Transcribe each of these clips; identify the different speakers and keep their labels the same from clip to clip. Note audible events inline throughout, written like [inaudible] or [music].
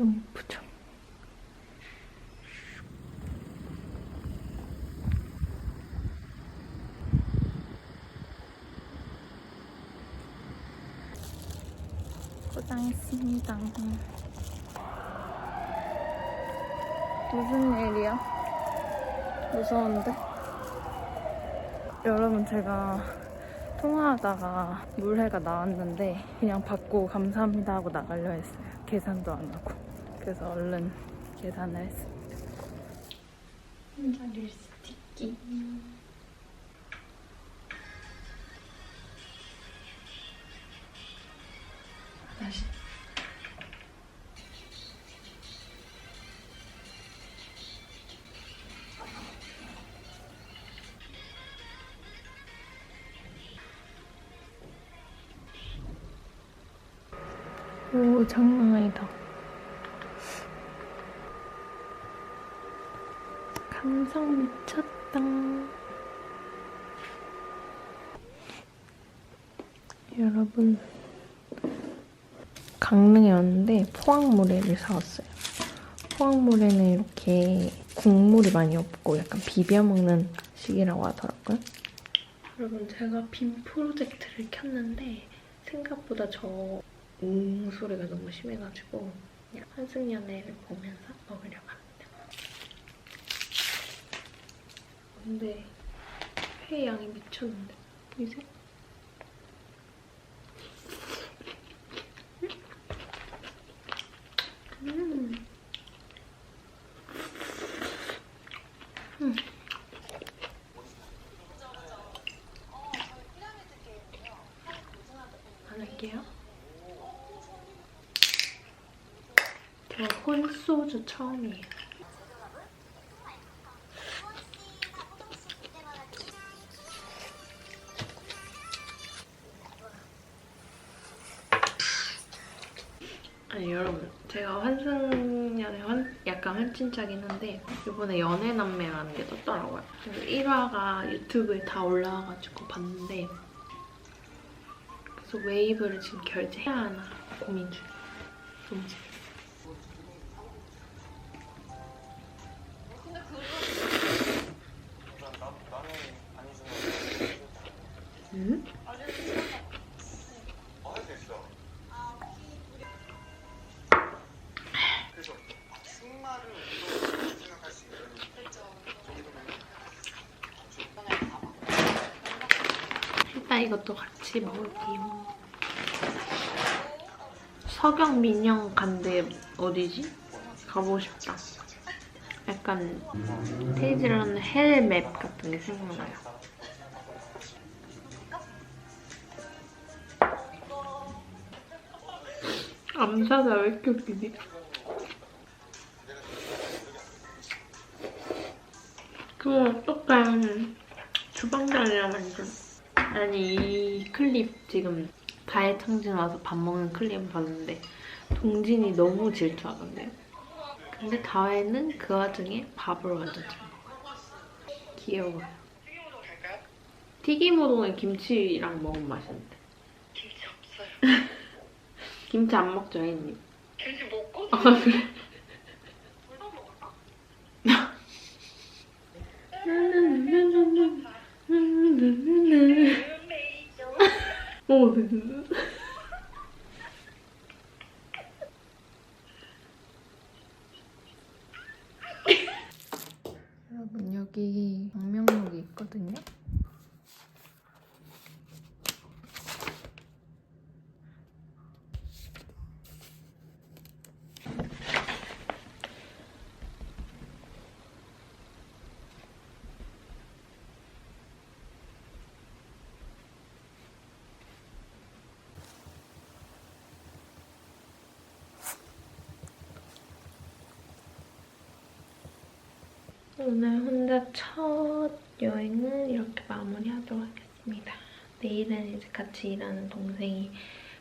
Speaker 1: 너무 예쁘죠? 고생했습니다. 무슨 일이야? 무서운데? 여러분 제가 통화하다가 물회가 나왔는데 그냥 받고 감사합니다 하고 나가려 했어요. 계산도 안 하고. 그래서 얼른 계산을 했습니다. 혼자 릴스틱기. 다시. 오, 장난 아니다. 감성 미쳤다. 여러분, 강릉에 왔는데 포항물회를 사왔어요. 포항물회는 이렇게 국물이 많이 없고 약간 비벼 먹는 식이라고 하더라고요. 여러분, 제가 빔 프로젝트를 켰는데 생각보다 저응 소리가 너무 심해가지고 그냥 환승연애를 보면서 먹으려고 합니다. 근데 회 양이 미쳤는데 이제 음. 음. 안 할게요. 저 홀소주 처음이에요. 아니 여러분 제가 환승연애 환, 약간 환친차긴 한데 이번에 연애남매라는 게 떴더라고요. 그래서 1화가 유튜브에 다 올라와가지고 봤는데 그래서 웨이브를 지금 결제해야 하나 고민 중이에요. 너무 재밌어요. 일단 이것도 같이 먹을게요. 서경 민영 간데 어디지? 가보고 싶다. 약간 테이즈라는 헬맵 같은 게 생각나요. 암사가 왜 이렇게 웃기지? 그거 어떡해. 주방장이랑 완전. 아니 이 클립 지금 다혜 청진 와서 밥 먹는 클립을 봤는데 동진이 너무 질투하던데요. 근데 다혜는 그 와중에 밥을 완전 잘 먹어요. 귀여워요. 튀김우동은 김치랑 먹으면 맛있는데.
Speaker 2: 김치 없어요. [laughs]
Speaker 1: 김치 안 먹죠, 혜님?
Speaker 2: 김치 먹고
Speaker 1: 아 그래? 여러분
Speaker 3: 여기 방명록이 있거든요. 오늘 혼자 첫 여행은 이렇게 마무리하도록 하겠습니다. 내일은 이제 같이 일하는 동생이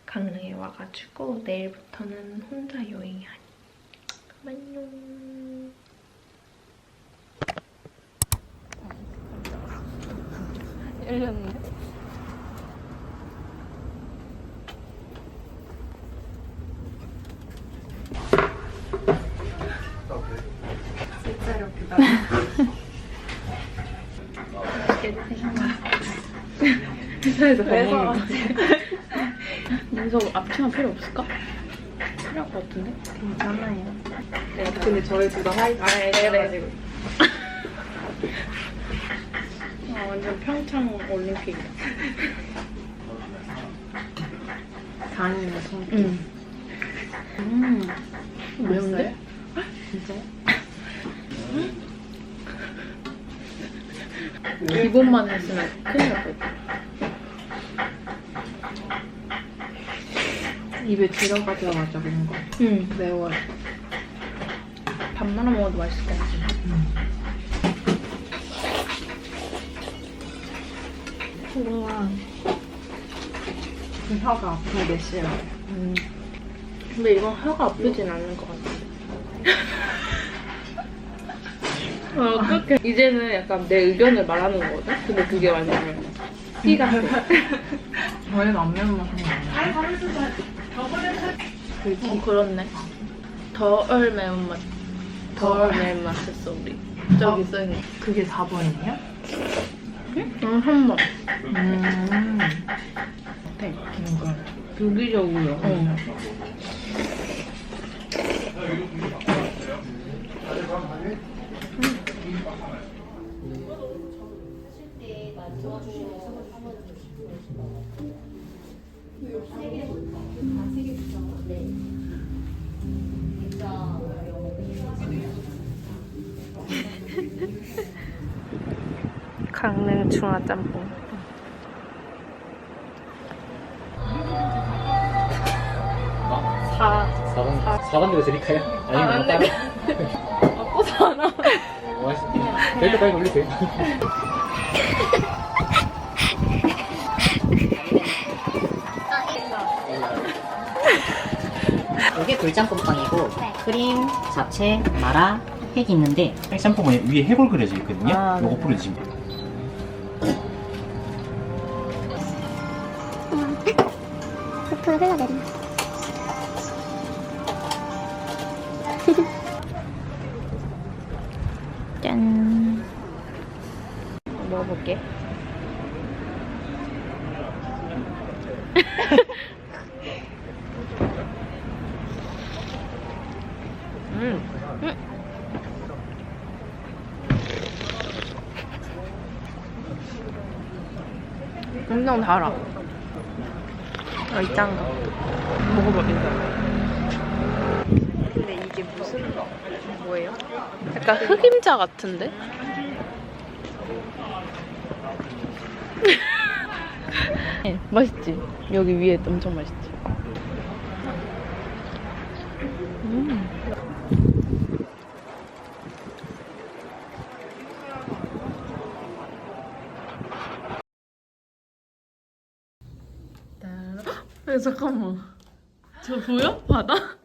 Speaker 3: 강릉에 와가지고 내일부터는 혼자 여행이 아니. 안녕. 열렸는데? 회사에서 밥 먹는 거 민석 앞치마 필요 없을까? 필요할 것 같은데? 괜찮아요.
Speaker 4: 근데 저희 둘 다 화이트
Speaker 3: 아, 그래. 아, [laughs] 완전 평창 올림픽이다.
Speaker 4: 다니는 손.
Speaker 3: 응. 음. 매운데?
Speaker 4: 진짜요?
Speaker 3: 기본만 했으면 큰일 날 뻔했
Speaker 4: 입에 들어가자마자 뭔가
Speaker 3: 응.
Speaker 4: 매워요.
Speaker 3: 밥 말아 먹어도 맛있을 것 같아. 우와.
Speaker 4: 그 혀가 아픈 게 싫어요.
Speaker 3: 음. 근데 이건 혀가 아프진 않을 것 같은데. [laughs] 어, 그렇게 이제는 약간 내 의견을 말하는 거거든? 근데 그게 완전 피가 [laughs]
Speaker 4: 저희는 안 매운맛 하는 거 아니에요?
Speaker 3: 어, 그렇네. 덜 매운맛. 덜 매운맛 했어, 우리. 저기 써있네.
Speaker 4: 그게 4번이에요?
Speaker 3: 응, 한 번.
Speaker 4: 음. 네, 뭔가 유기적으로.
Speaker 3: 응. 강릉 중화짬뽕. 사.
Speaker 5: 4번, 4번 대로 드릴까요? 아니면 [laughs]
Speaker 3: 안
Speaker 5: 따로?
Speaker 3: 먹고 사나?
Speaker 5: 뭐 하실게요? 될 때까지 올리세요. [laughs]
Speaker 6: 이게 굴짬뽕빵이고 크림, 잡채, 마라, 팩이 있는데
Speaker 5: 짬뽕은 위에 해골 그려져 있거든요.
Speaker 6: 아,
Speaker 5: 요거
Speaker 6: 네.
Speaker 5: 뿌려주시면 돼요.
Speaker 7: 스프 흘러내린다.
Speaker 3: 짠. 먹어볼게. [laughs] 음. 음. 엄청 달아. 아, 이짠 거. 먹어봐, 일단. 근데 이게 무슨 뭐예요? 약간 흑임자 같은데? 네, [laughs] 맛있지? 여기 위에 엄청 맛있지? 음. 야, [laughs] 잠깐만. 저 보여? 바다? [laughs]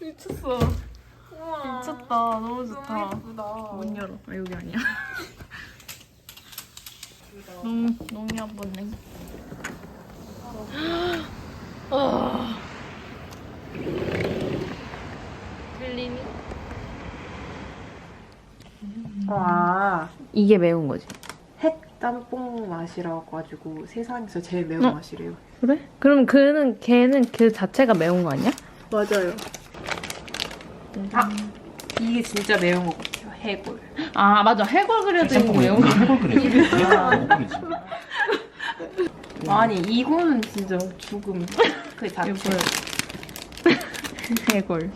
Speaker 3: 미쳤어. 미쳤다. 너무 좋다. 문 열어. 아, 여기 아니야. 너무, 너무 예쁘네. 아. 들리니?
Speaker 4: 아,
Speaker 3: 이게 매운 거지.
Speaker 4: 핵짬뽕 맛이라고 가지고 세상에서 제일 매운
Speaker 3: 어?
Speaker 4: 맛이래요.
Speaker 3: 그래? 그럼 그는 걔는 그 자체가 매운 거 아니야?
Speaker 4: 맞아요. 아 이게 진짜 매운 것 같아요. 해골.
Speaker 3: 아 맞아 해골 그려져 있는 거 매운 거.
Speaker 5: 해골. 해골이지. [laughs]
Speaker 4: 아니 이거는 진짜 죽음 그 자체.
Speaker 3: 해골.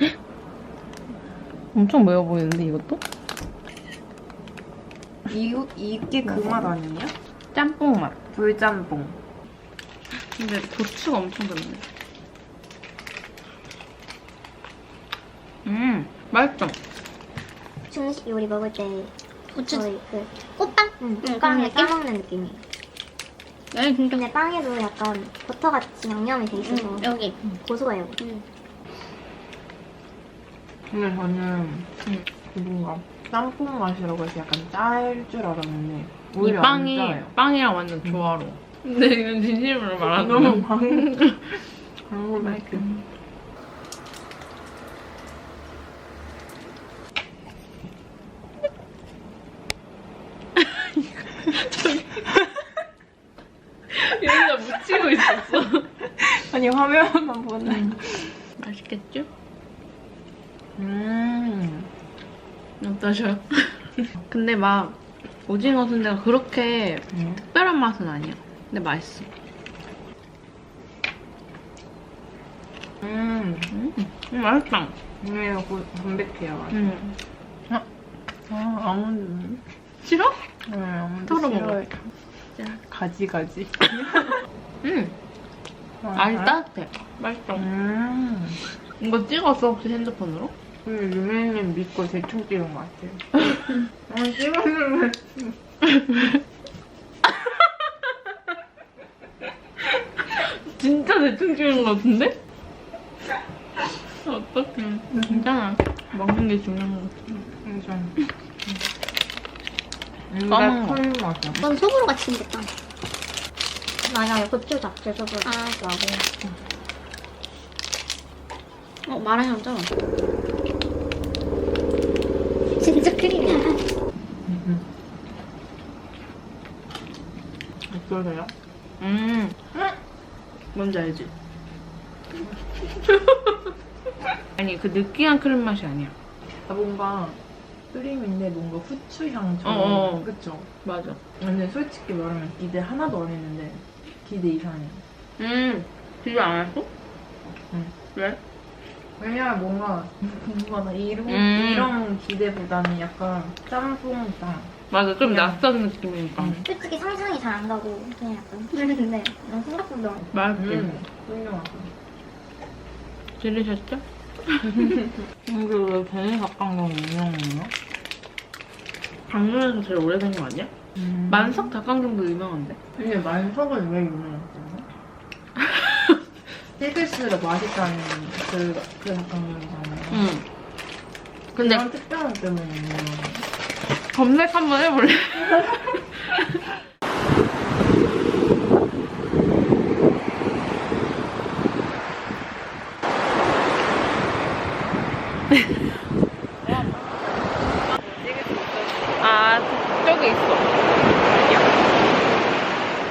Speaker 3: [laughs] 엄청 매워 보이는데 이것도?
Speaker 4: 이거 이게 그 맛 아니에요?
Speaker 3: 짬뽕 맛.
Speaker 4: 불짬뽕.
Speaker 3: 근데 고추가 엄청 맵네. 음 맛있어.
Speaker 7: 중식 요리 먹을 때 고추 거의 그 꽃빵? 응, 꽃빵에 까먹는 느낌이에요.
Speaker 3: 네 진짜.
Speaker 7: 근데 빵에도 약간 버터같이 양념이 돼 있어서 여기 고소해요.
Speaker 4: 근데 저는 그 뭔가 짬뽕 맛이라고 해서 약간 짤 줄 알았는데
Speaker 3: 이
Speaker 4: 오히려
Speaker 3: 빵이
Speaker 4: 안 짜요.
Speaker 3: 빵이랑 완전 조화로. 근데 이건 진심으로 말하는
Speaker 4: 너무
Speaker 3: 거야. [laughs]
Speaker 4: 방금 방금 맛있게. [laughs]
Speaker 3: 여기다 묻히고 있었어.
Speaker 4: 아니 화면만 보네.
Speaker 3: 맛있겠죠?
Speaker 4: 음.
Speaker 3: 어떠셔? [laughs] 근데 막 오징어 순대가 그렇게
Speaker 4: 음.
Speaker 3: 특별한 맛은 아니야. 근데 맛있어.
Speaker 4: 음.
Speaker 3: 음, 맛있다.
Speaker 4: 고- 담백해요.
Speaker 3: 음.
Speaker 4: 아 아몬드.
Speaker 3: 싫어?
Speaker 4: 네 아몬드
Speaker 3: 털어 먹어.
Speaker 4: 싫어요.
Speaker 3: 자.
Speaker 4: 가지 가지. [laughs]
Speaker 3: 음. 아니 따뜻해. 맛있어.
Speaker 4: 음.
Speaker 3: 이거 찍었어 혹시 핸드폰으로?
Speaker 4: 근데 유명님 믿고 대충 찍은 것 같아요. [laughs] 아 찍었는데.
Speaker 3: 진짜 대충 찍은 것 같은데? 어떡해. 괜찮아. 먹는 게 중요한 거 같아.
Speaker 4: 좀.
Speaker 3: 까먹어.
Speaker 4: 뭔가 털 맛이야.
Speaker 7: 이건 소보로 같이 생겼다. 맞아요. 고추 잡채 소보로. 아, 나고. 어, 마라향 짱. 크림이야.
Speaker 4: 어떠세요?
Speaker 3: 음. 뭔지 알지? [laughs] 아니 그 느끼한 크림 맛이 아니야.
Speaker 4: 아, 뭔가 크림인데 뭔가 후추 향처럼.
Speaker 3: 어 어.
Speaker 4: 그쵸?
Speaker 3: 맞아.
Speaker 4: 근데 솔직히 말하면 기대 하나도 안 했는데 기대 이상해요.
Speaker 3: 음. 비교 안 했어?
Speaker 4: 응.
Speaker 3: 왜?
Speaker 4: 왜냐면 뭔가 뭔가 이런
Speaker 3: 음.
Speaker 4: 이런 기대보다는 약간 짬뽕탕.
Speaker 3: 맞아. 좀
Speaker 4: 그냥-
Speaker 3: 낯선 느낌이니까.
Speaker 4: 음.
Speaker 7: 솔직히 상상이 잘 안 가고 그냥 약간 그랬는데 난 생각보다
Speaker 3: 맛있지?
Speaker 4: 음. 훌륭하다.
Speaker 3: 들으셨죠? [laughs]
Speaker 4: 근데 왜 베니 닭강정 유명해요?
Speaker 3: 강릉에서 제일 오래된 거 아니야?
Speaker 4: 음.
Speaker 3: 만석 닭강정도 유명한데?
Speaker 4: 근데 만석은 왜 유명했어요? [laughs] 찍을수록 맛있다는 그, 그 닭강정이잖아요.
Speaker 3: 응. 근데
Speaker 4: 그런 특별함 때문에.
Speaker 3: 검색 한번 해볼래? [laughs] 아, 저기 있어.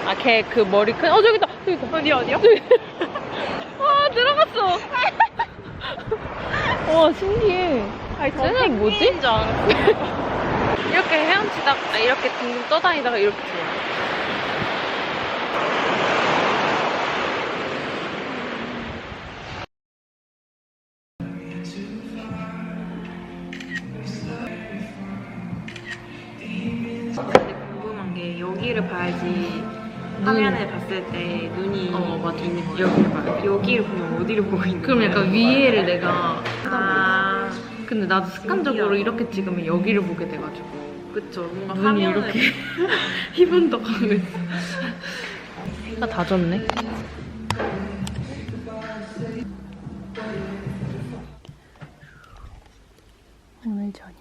Speaker 3: 아, 걔 그 머리 큰, 어, 저기 있다! 저기 있다. 어디, 어디요? [laughs] 와, 들어갔어! 와, 신기해. 쟤는 뭐지? 이렇게 헤엄치다가, 아, 이렇게 둥둥 떠다니다가 이렇게.
Speaker 4: 근데 궁금한 게 여기를 봐야지 화면에 봤을 때 눈이
Speaker 3: 어, 맞아.
Speaker 4: 있는 거 여기를 봐요. 여기를 보면 어디를 보고 있는
Speaker 3: 그럼 약간? 위에를 내가.
Speaker 4: 아
Speaker 3: 근데 나도 습관적으로
Speaker 4: 신기하다.
Speaker 3: 이렇게 찍으면 여기를 보게 돼가지고.
Speaker 4: 그쵸 뭔가
Speaker 3: 눈이
Speaker 4: 화면을
Speaker 3: 이렇게 [laughs] 희번덕하고 있어. 해가 다 졌네. 오늘 저녁.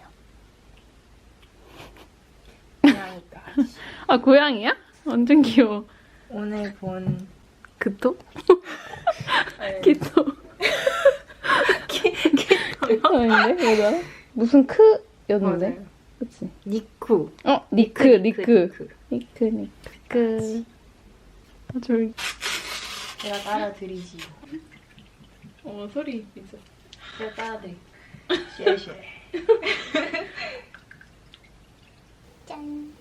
Speaker 3: [laughs] 아 고양이야? 완전 귀여워.
Speaker 4: 오늘 본
Speaker 3: 그토? 키토. [laughs] 아닌데? 뭐야? 무슨 크였는데?
Speaker 4: 맞아요.
Speaker 3: 그치?
Speaker 4: 니쿠
Speaker 3: 어, 리크, 리크.
Speaker 4: 니크.
Speaker 3: 리크, 리크. 아, 졸
Speaker 4: 제가 따라 드리지
Speaker 3: 어 소리 있어. 잘 따야 돼.
Speaker 7: 짠.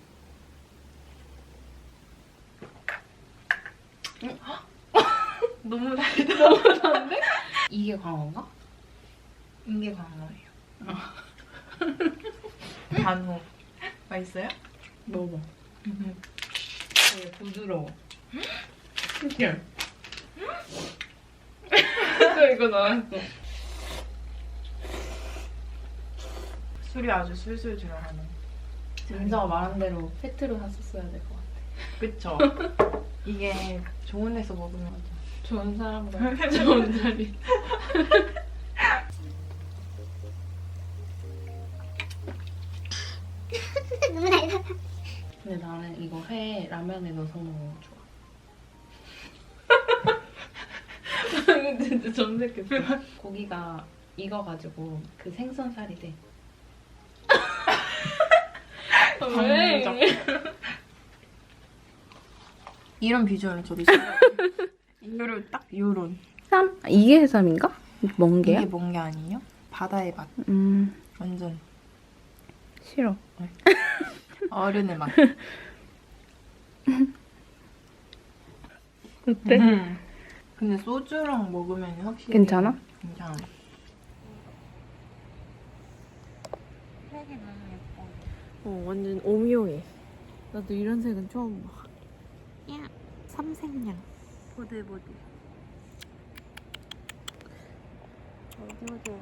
Speaker 7: [laughs]
Speaker 4: 너무 [laughs] 달다.
Speaker 3: 이게 광어인가?
Speaker 4: 이게 광어예요. [laughs] 단호. 맛있어요?
Speaker 3: 먹어. 되게 부드러워. 신기해. 진짜 이거 나왔어.
Speaker 4: 술이 아주 술술 들어가는.
Speaker 3: 민서가 말한 대로 페트로 샀었어야 될 것 같아.
Speaker 4: 그쵸? 이게 좋은 데서 먹으면
Speaker 3: 좋은 사람과 [laughs] 좋은 자리. [laughs] 회 라면에 넣어서 먹으면 좋아. [laughs] 진짜 점색했어. 고기가 익어가지고 그 생선살이 돼. 왜? [laughs]
Speaker 4: 이런 비주얼은 저도 싫어요. 이거를 딱 요런.
Speaker 3: 쌈? 이게 해삼인가? 뭔
Speaker 4: 이게 뭔게 아니에요? 바다의 맛.
Speaker 3: 음
Speaker 4: 완전
Speaker 3: 싫어. [laughs]
Speaker 4: 어른의 맛.
Speaker 3: 어때?
Speaker 4: 음. 근데 소주랑 먹으면 확실히
Speaker 3: 괜찮아?
Speaker 4: 괜찮아.
Speaker 3: 어 완전 오묘해. 나도 이런 색은 처음 봐.
Speaker 7: 야, 삼색냥.
Speaker 3: 보들보들. 귀여워.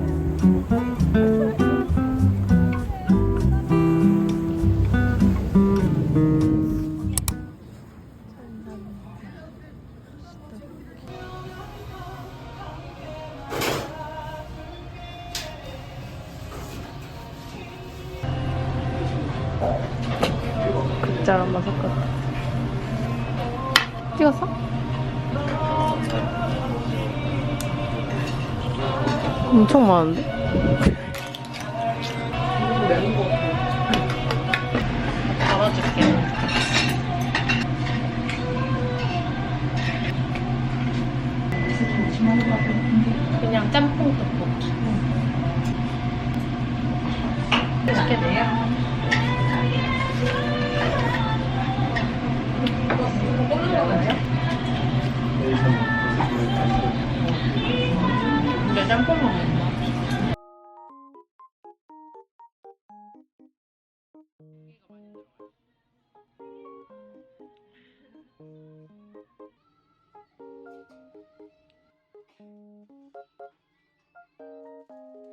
Speaker 3: Thank you.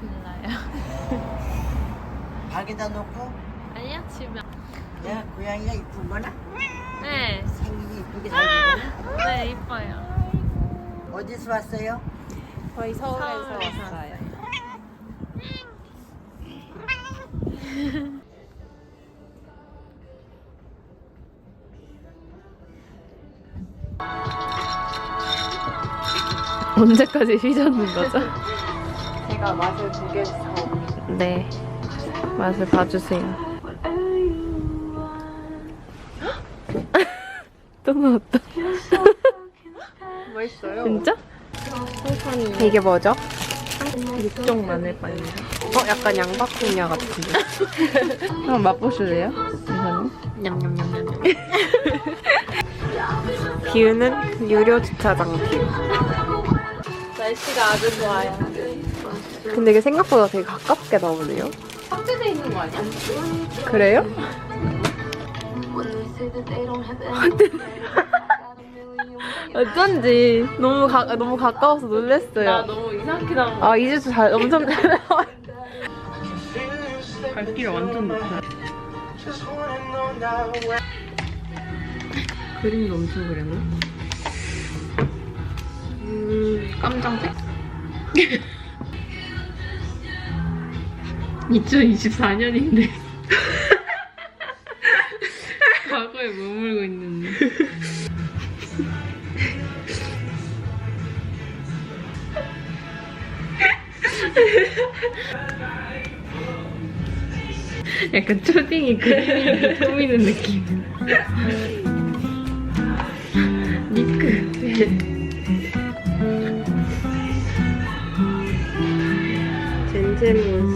Speaker 3: 네, 골라요.
Speaker 8: 밖에다 놓고
Speaker 3: 아니야, 집에.
Speaker 8: 야 고양이가 이쁜 거나
Speaker 3: 네,
Speaker 8: 생기기 이쁘게 살거나
Speaker 3: 네, 이뻐요.
Speaker 8: 어디서 왔어요?
Speaker 3: 저희 서울에서 왔어요. 언제까지 휘젓는 거죠? [laughs]
Speaker 4: 제가 맛을 보겠어.
Speaker 3: 네, 맛을 봐주세요. 또 나왔다.
Speaker 4: 맛있어요.
Speaker 3: 진짜?
Speaker 9: 이게 뭐죠? 육종 마늘빵이요. 어, 약간 양박국냐 같은데. [laughs] 한번 맛보실래요? 이거는? 냠냠냠냠. 뷰는 유료 주차장 뷰. 날씨가 아주 좋아요. 근데 이게 생각보다 되게 가깝게 나오네요.
Speaker 3: 삭제돼 있는 거 아니야?
Speaker 9: 그래요? [laughs] 어쩐지 너무 가 너무 가까워서 놀랬어요.
Speaker 3: 나 너무 이상하게 나온
Speaker 9: 아 이제도 잘 엄청 잘 나와.
Speaker 3: 발길 완전 높아.
Speaker 9: 그림도 엄청 그렸네.
Speaker 3: 음, 깜장색? [laughs] 2024년인데. [laughs] 과거에 머물고 있는데. 약간 초딩이 그림이 꾸미는 느낌. 니크.
Speaker 9: 젠제몬스